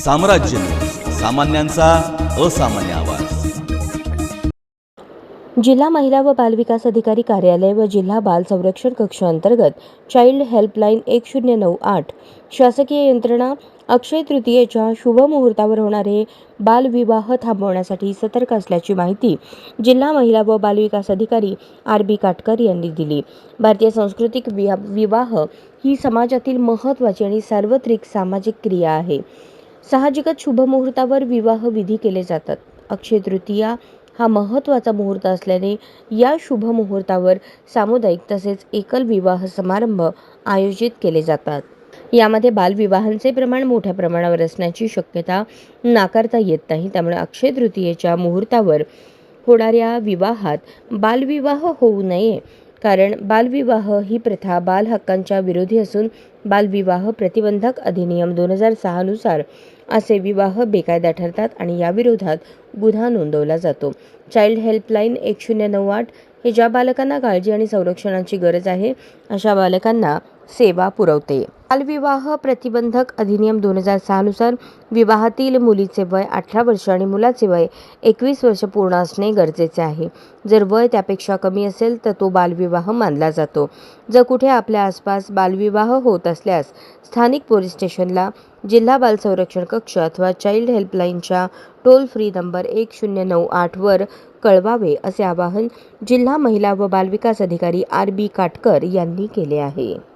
साम्राज्य. सामान्यांचा असामान्य आवाज. जिल्हा महिला व बालविकास अधिकारी कार्यालय व जिल्हा बाल संरक्षण कक्ष अंतर्गत चाइल्ड हेल्पलाईन एक शून्य नऊ आठ शासकीय यंत्रणा अक्षय तृतीयेच्या शुभ मुहूर्तावर होणारे बालविवाह थांबवण्यासाठी सतर्क असल्याची माहिती जिल्हा महिला व बालविकास अधिकारी आर बी काटकर यांनी दिली. भारतीय सांस्कृतिक विवाह ही समाजातील महत्त्वाची आणि सार्वत्रिक सामाजिक क्रिया आहे. साहजिकच शुभ मुहूर्तावर विवाह विधी केले जातात. अक्षय तृतीया हा महत्त्वाचा मुहूर्त असल्याने या शुभ मुहूर्तावर सामुदायिक तसेच एकल विवाह समारंभ आयोजित केले जातात. यामध्ये बालविवाहांचे प्रमाण मोठ्या प्रमाणावर असण्याची शक्यता नाकारता येत नाही. त्यामुळे अक्षय तृतीयेच्या मुहूर्तावर होणाऱ्या विवाहात बालविवाह होऊ नये कारण बालविवाह ही प्रथा बाल हक्कांच्या विरोधी असून बालविवाह प्रतिबंधक अधिनियम दोन हजार सहानुसार असे विवाह बेकायदा ठरतात आणि याविरोधात गुन्हा नोंदवला जातो. चाइल्ड हेल्पलाईन एक शून्य नऊ आठ हे ज्या बालकांना काळजी आणि संरक्षणाची गरज आहे अशा बालकांना सेवा पुरवते. बालविवाह प्रतिबंधक अधिनियम दोन हजार सहानुसार विवाहातील मुलीचे वय अठरा वर्ष आणि मुलाचे वय एकवीस वर्ष पूर्ण असणे गरजेचे आहे. जर वय त्यापेक्षा कमी असेल तर तो बालविवाह मानला जातो. जर कुठे आपल्या आसपास बालविवाह होत असल्यास स्थानिक पोलीस स्टेशनला जिल्हा बाल संरक्षण कक्ष अथवा चाइल्ड हेल्पलाईनच्या टोल फ्री नंबर एक शून्य नऊ आठवर कळवावे असे आवाहन जिल्हा महिला व बालविकास अधिकारी आर बी काटकर यांनी केले आहे.